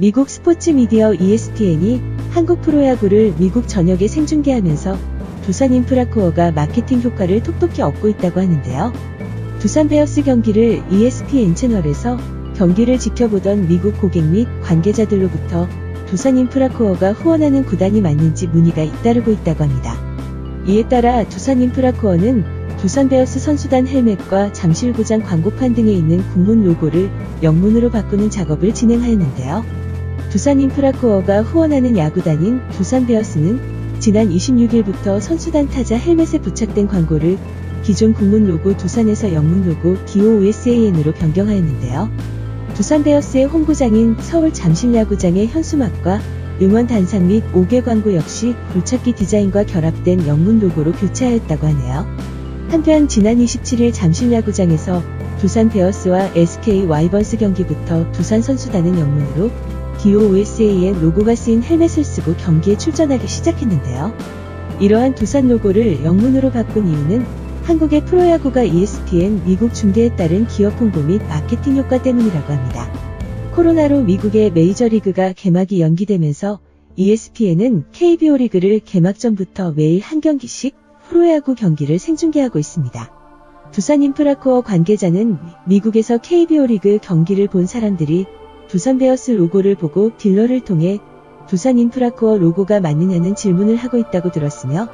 미국 스포츠 미디어 ESPN이 한국 프로야구를 미국 전역에 생중계하면서 두산 인프라코어가 마케팅 효과를 톡톡히 얻고 있다고 하는데요. 두산 베어스 경기를 ESPN 채널에서 경기를 지켜보던 미국 고객 및 관계자들로부터 두산 인프라코어가 후원하는 구단이 맞는지 문의가 잇따르고 있다고 합니다. 이에 따라 두산 인프라코어는 두산 베어스 선수단 헬멧과 잠실구장 광고판 등에 있는 국문 로고를 영문으로 바꾸는 작업을 진행하였는데요. 두산 인프라코어가 후원하는 야구단인 두산 베어스는 지난 26일부터 선수단 타자 헬멧에 부착된 광고를 기존 국문 로고 두산에서 영문 로고 DOUSAN으로 변경하였는데요. 두산 베어스의 홈구장인 서울 잠실야구장의 현수막과 응원 단상 및 5개 광고 역시 굴착기 디자인과 결합된 영문 로고로 교체하였다고 하네요. 한편 지난 27일 잠실야구장에서 두산 베어스와 SK 와이번스 경기부터 두산 선수단은 영문으로 DOUSA의 로고가 쓰인 헬멧을 쓰고 경기에 출전하기 시작했는데요. 이러한 두산 로고를 영문으로 바꾼 이유는 한국의 프로야구가 ESPN 미국 중계에 따른 기업 홍보 및 마케팅 효과 때문이라고 합니다. 코로나로 미국의 메이저리그가 개막이 연기되면서 ESPN은 KBO 리그를 개막 전부터 매일 한 경기씩 프로야구 경기를 생중계하고 있습니다. 두산 인프라코어 관계자는 미국에서 KBO 리그 경기를 본 사람들이 두산 베어스 로고를 보고 딜러를 통해 두산 인프라코어 로고가 맞느냐는 질문을 하고 있다고 들었으며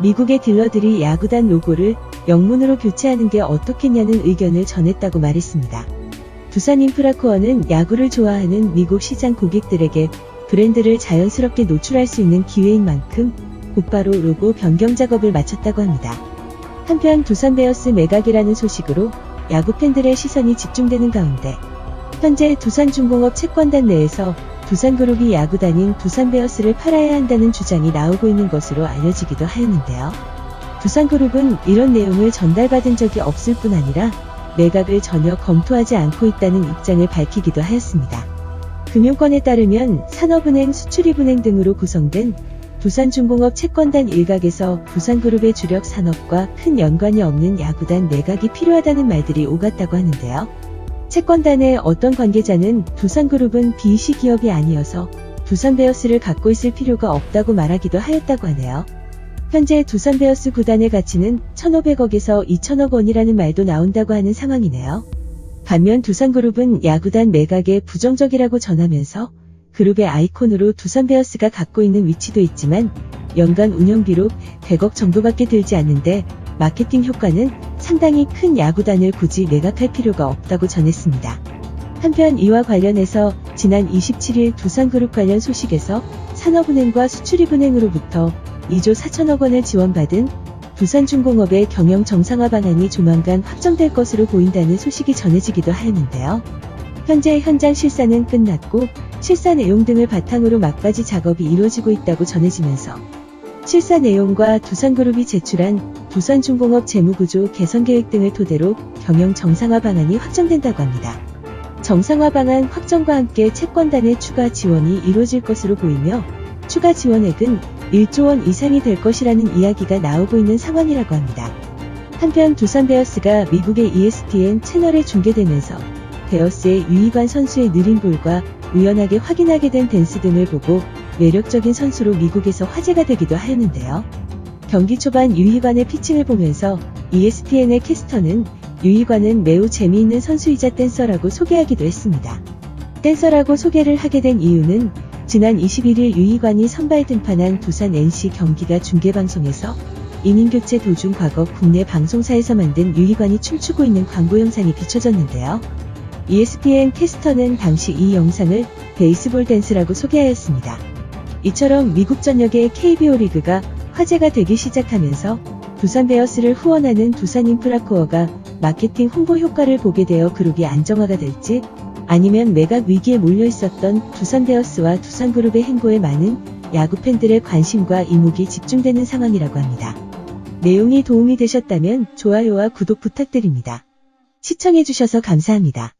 미국의 딜러들이 야구단 로고를 영문으로 교체하는 게 어떻겠냐는 의견을 전했다고 말했습니다. 두산 인프라코어는 야구를 좋아하는 미국 시장 고객들에게 브랜드를 자연스럽게 노출할 수 있는 기회인 만큼 곧바로 로고 변경 작업을 마쳤다고 합니다. 한편 두산 베어스 매각이라는 소식으로 야구 팬들의 시선이 집중되는 가운데 현재 두산중공업 채권단 내에서 두산그룹이 야구단인 두산 베어스를 팔아야 한다는 주장이 나오고 있는 것으로 알려지기도 하였는데요. 두산그룹은 이런 내용을 전달받은 적이 없을 뿐 아니라 매각을 전혀 검토하지 않고 있다는 입장을 밝히기도 하였습니다. 금융권에 따르면 산업은행, 수출입은행 등으로 구성된 두산중공업 채권단 일각에서 두산그룹의 주력 산업과 큰 연관이 없는 야구단 매각이 필요하다는 말들이 오갔다고 하는데요. 채권단의 어떤 관계자는 두산그룹은 BC 기업이 아니어서 두산베어스를 갖고 있을 필요가 없다고 말하기도 하였다고 하네요. 현재 두산베어스 구단의 가치는 1,500억에서 2,000억 원이라는 말도 나온다고 하는 상황이네요. 반면 두산그룹은 야구단 매각에 부정적이라고 전하면서 그룹의 아이콘으로 두산베어스가 갖고 있는 위치도 있지만 연간 운영비로 100억 정도밖에 들지 않는데 마케팅 효과는 상당히 큰 야구단을 굳이 매각할 필요가 없다고 전했습니다. 한편 이와 관련해서 지난 27일 두산그룹 관련 소식에서 산업은행과 수출입은행으로부터 2조 4천억 원을 지원받은 두산중공업의 경영 정상화 방안이 조만간 확정될 것으로 보인다는 소식이 전해지기도 하였는데요. 현재 현장 실사는 끝났고 실사 내용 등을 바탕으로 막바지 작업이 이루어지고 있다고 전해지면서 실사 내용과 두산그룹이 제출한 두산중공업 재무구조 개선 계획 등을 토대로 경영 정상화 방안이 확정된다고 합니다. 정상화 방안 확정과 함께 채권단의 추가 지원이 이루어질 것으로 보이며 추가 지원액은 1조 원 이상이 될 것이라는 이야기가 나오고 있는 상황이라고 합니다. 한편 두산 베어스가 미국의 ESPN 채널에 중계되면서 베어스의 유이관 선수의 느린 볼과 우연하게 확인하게 된 댄스 등을 보고 매력적인 선수로 미국에서 화제가 되기도 하였는데요. 경기 초반 유희관의 피칭을 보면서 ESPN의 캐스터는 유희관은 매우 재미있는 선수이자 댄서라고 소개하기도 했습니다. 댄서라고 소개를 하게 된 이유는 지난 21일 유희관이 선발 등판한 두산 NC 경기가 중계방송에서 이닝 교체 도중 과거 국내 방송사에서 만든 유희관이 춤추고 있는 광고 영상이 비춰졌는데요. ESPN 캐스터는 당시 이 영상을 베이스볼 댄스라고 소개하였습니다. 이처럼 미국 전역의 KBO 리그가 화제가 되기 시작하면서 두산 베어스를 후원하는 두산 인프라코어가 마케팅 홍보 효과를 보게 되어 그룹이 안정화가 될지 아니면 매각 위기에 몰려 있었던 두산 베어스와 두산 그룹의 행보에 많은 야구 팬들의 관심과 이목이 집중되는 상황이라고 합니다. 내용이 도움이 되셨다면 좋아요와 구독 부탁드립니다. 시청해주셔서 감사합니다.